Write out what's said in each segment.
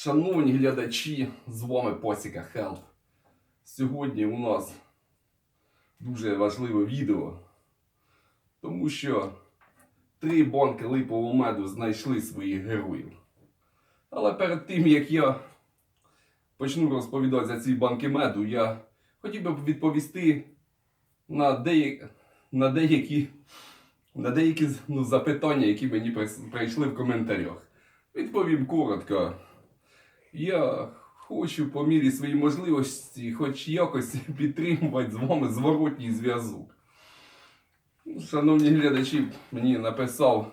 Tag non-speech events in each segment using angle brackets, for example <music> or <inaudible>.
Шановні глядачі, з вами Посіка Хелп. Сьогодні у нас дуже важливе відео, тому що три банки липового меду знайшли своїх героїв. Але перед тим як я почну розповідати за ці банки меду, я хотів би відповісти на, деякі, на деякі, на деякі ну, запитання, які мені прийшли в коментарях. Відповім коротко. Я хочу по мірі своїй можливості хоч якось <laughs> підтримувати з вами зворотній зв'язок. Ну, Шановні глядачі, мені написав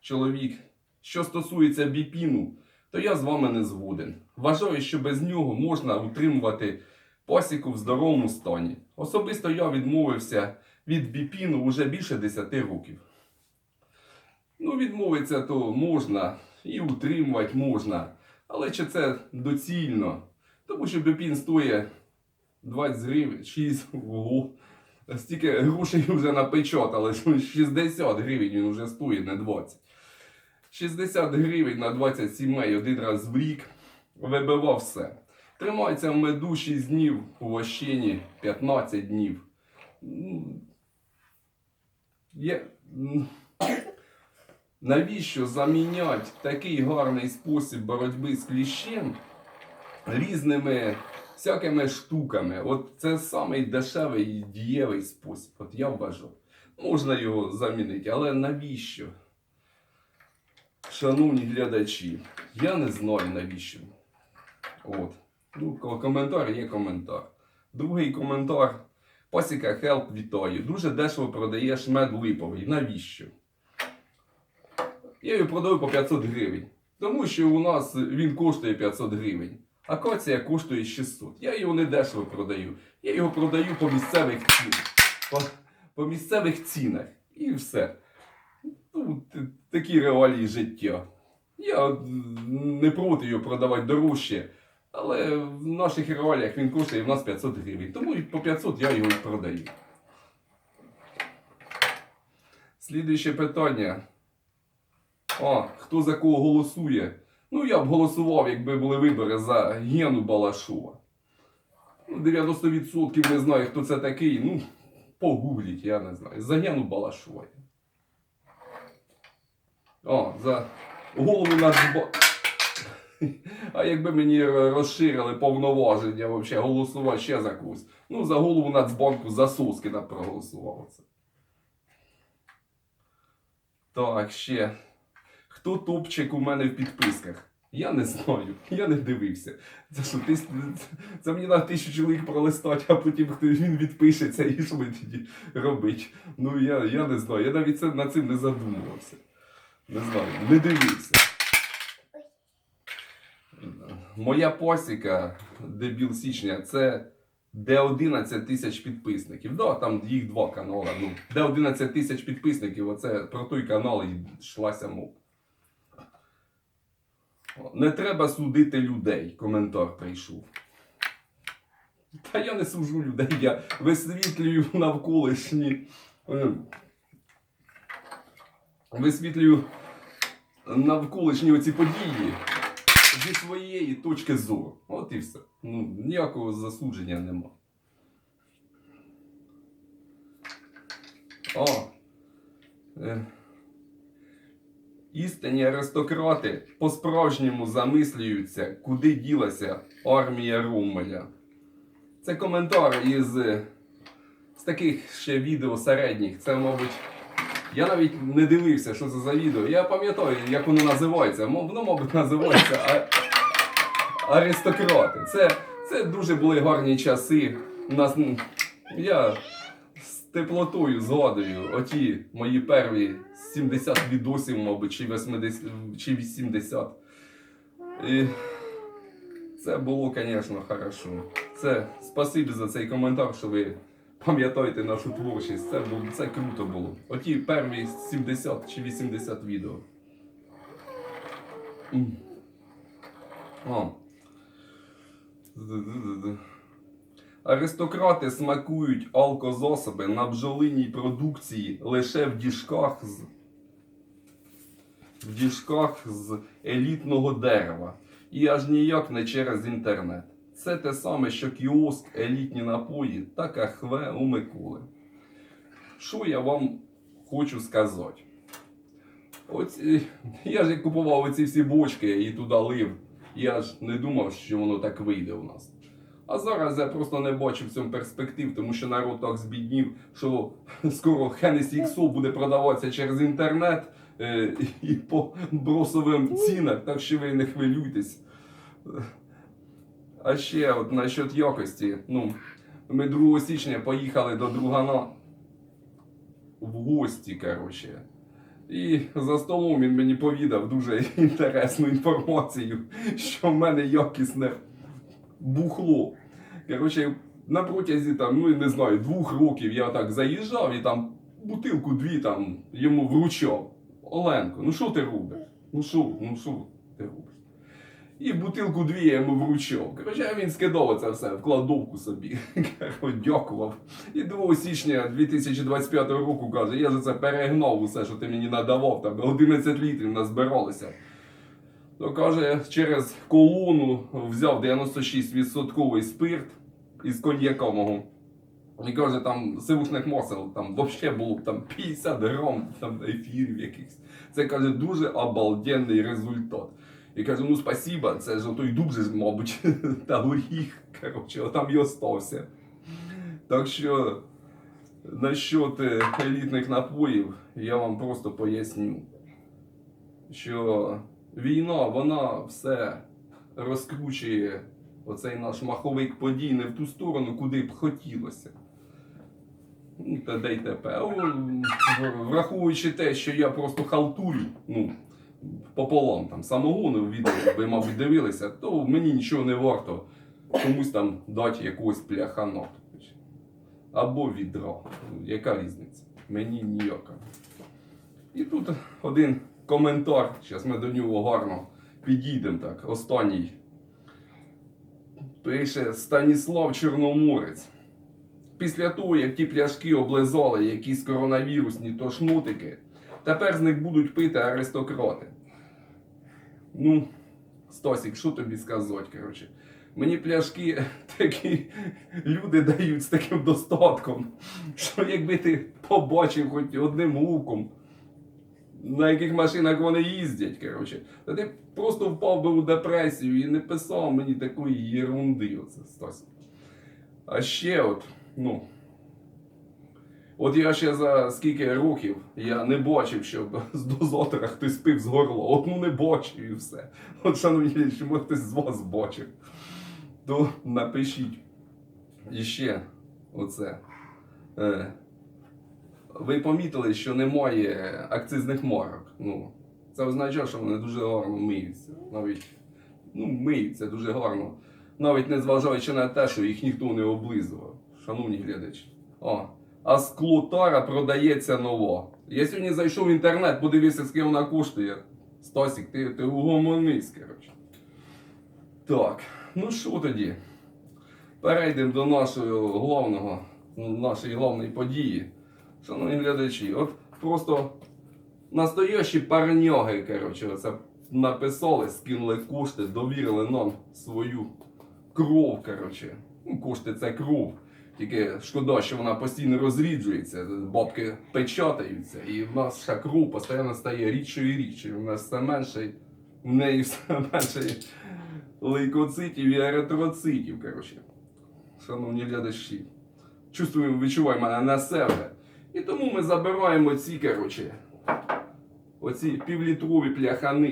чоловік, що стосується біпіну, то я з вами не згоден. Вважаю, що без нього можна утримувати пасіку в здоровому стані. Особисто я відмовився від біпіну вже більше 10 років. Ну, відмовитися то можна і утримувати можна. Але чи це доцільно? Тому що біпін стоїть 20 гривень, 6 ого. Стільки грошей вже напечатали, що 60 гривень він вже стоїть, не 20. 60 гривень на 20 сімей один раз в рік вибивав все. Тримається в меду 6 днів, у вощині 15 днів. Є... Навіщо заміняти такий гарний спосіб боротьби з кліщем різними всякими штуками? От це самий дешевий і дієвий спосіб. От я вважаю. Можна його замінити, але навіщо? Шановні глядачі, я не знаю навіщо. От. Ну, коментар є коментар. Другий коментар. Пасіка Хелп вітаю. Дуже дешево продаєш мед липовий. Навіщо? Я його продаю по 500 гривень. Тому що у нас він коштує 500 гривень. Акація коштує 600. Я його не дешево продаю. Я його продаю по місцевих цінах. По, по місцевих цінах. І все. Ну, такі реалії життя. Я не проти його продавати дорожче. Але в наших реаліях він коштує в нас 500 гривень. Тому по 500 я його і продаю. Слідуюче питання. А, хто за кого голосує? Ну, я б голосував, якби були вибори за Гену Балашова. Ну, 90% не знаю, хто це такий. Ну, погугліть, я не знаю. За Гену Балашова. О, за голову Нацбо... <laughs> А якби мені розширили повноваження вообще голосувати ще за когось. Ну, за голову Нацбанку за Соскіна проголосував це. Так, ще. Хто топчик у мене в підписках? Я не знаю, я не дивився. Це що, ти, це мені на тисячу чоловік пролистати, а потім він відпишеться і що мені тоді робить? Ну я, я не знаю, я навіть це, над цим не задумувався. Не знаю, не дивився. Моя посіка, дебіл січня, це де 11 тисяч підписників. Да, там їх два канали. Ну, де 11 тисяч підписників, оце про той канал йшлася мова. Не треба судити людей. Коментар прийшов. Та я не сужу людей, я висвітлюю навколишні. е, Висвітлюю навколишні оці події зі своєї точки зору. От і все. Ну, ніякого засудження нема. О. Істинні аристократи по-справжньому замислюються, куди ділася армія Ромеля. Це коментар із з таких ще відео середніх. Це, мабуть, я навіть не дивився, що це за відео. Я пам'ятаю, як воно називається. Воно, мабуть, називається а... Аристократи. Це, це дуже були гарні часи. У нас я теплотою згадую оті мої перві 70 відосів, мабуть, чи 80, чи 80. І це було, звісно, хорошо. Це спасибі за цей коментар, що ви пам'ятаєте нашу творчість. Це, було, це круто було. Оті перві 70 чи 80 відео. М. О. Аристократи смакують алкозасоби на бджолиній продукції лише в діжках з в діжках з елітного дерева. І аж ніяк не через інтернет. Це те саме, що кіоск, елітні напої та кахве у Миколи. Що я вам хочу сказати? Оці, я ж купував оці всі бочки і туди лив. Я ж не думав, що воно так вийде у нас. А зараз я просто не бачу в цьому перспектив, тому що народ так збіднів, що <laughs> скоро Hennessy XO буде продаватися через інтернет е, і по бросовим цінах, так що ви не хвилюйтесь. А ще от насчет якості. Ну, ми 2 січня поїхали до другана в гості, коротше. І за столом він мені повідав дуже <laughs> інтересну інформацію, що в мене якісне бухло. Коротше, на протязі там, ну не знаю, двох років я так заїжджав і там бутилку дві там йому вручав. Оленко, ну що ти робиш? Ну що, ну що ти робиш? І бутилку дві я йому вручав. Коротше, він скидав це все в кладовку собі. <laughs> Дякував. І 2 січня 2025 року каже, я за це перегнав усе, що ти мені надавав, там 11 літрів назбиралося. То каже, через колону взяв 96% спирт із коньяка мого. І каже, там сивушних масел, там взагалі було там 50 грам там ефірів якихось. Це каже дуже обалденний результат. І каже, ну спасіба, це ж той дуб же, мабуть, <laughs> та горіх. Коротше, там і остався. Так що насчет е, елітних напоїв я вам просто поясню, що війна, вона все розкручує оцей наш маховик подій не в ту сторону, куди б хотілося. Де й тепер. Враховуючи те, що я просто халтурю, ну, пополам там самогону відео, ви, мабуть, дивилися, то мені нічого не варто комусь там дати якогось пляхана. Або відра. Яка різниця? Мені ніяка. І тут один коментар. Зараз ми до нього гарно підійдемо так. Останній. Пише Станіслав Чорноморець. Після того, як ті пляшки облизали якісь коронавірусні тошнотики, тепер з них будуть пити аристократи. Ну, Стасік, що тобі сказати, коротше? Мені пляшки <laughs> такі люди дають з таким достатком, що якби ти побачив хоч одним луком, на яких машинах вони їздять, коротше, то ти просто впав би у депресію і не писав мені такої єрунди, оце Стасік. А ще от, ну. От я ще за скільки років я не бачив, щоб з дозатора хтось пив з горла. От ну не бачив і все. От, шановні, може хтось з вас бачив, то напишіть. І ще оце. Е, ви помітили, що немає акцизних марок. Ну, це означає, що вони дуже гарно миються. Навіть ну, миються дуже гарно. Навіть не зважаючи на те, що їх ніхто не облизував. Шановні глядачі. О, а скло тара продається ново. Я сьогодні зайшов в інтернет, подивився, скільки вона коштує. Стасік, ти, ти угомонись, коротше. Так, ну що тоді? Перейдемо до нашого головного, нашої головної події. Шановні глядачі, от просто настоящі парньоги, коротше, це написали, скинули кошти, довірили нам свою кров, коротше. Ну, кошти це кров. Тільки шкода, що вона постійно розріджується, бабки печатаються, і в нас ще кров постійно стає рідшою і рідшою. У нас все менше, в неї все менше лейкоцитів і еритроцитів, коротше. Шановні глядачі, чувствуємо, відчуваємо мене на себе. І тому ми забираємо ці, коротше, оці півлітрові пляхани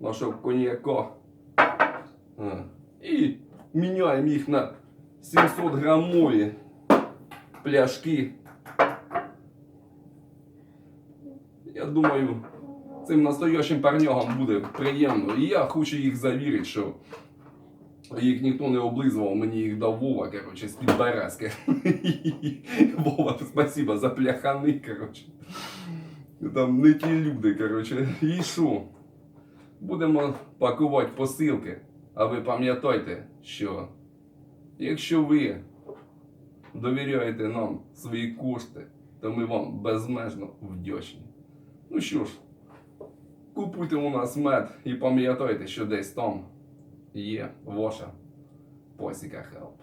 нашого коньяка. І міняємо їх на 700 грамові пляшки. Я думаю, цим настоящим парнягам буде приємно. І я хочу їх завірити, що їх ніхто не облизував, мені їх дав Вова, коротше, з-під Березки. <laughs> Вова, спасибо за пляхани, коротше. Там не ті люди, коротше. І що? Будемо пакувати посилки. А ви пам'ятайте, що якщо ви довіряєте нам свої кошти, то ми вам безмежно вдячні. Ну що ж, купуйте у нас мед і пам'ятайте, що десь там є ваша посіка Help.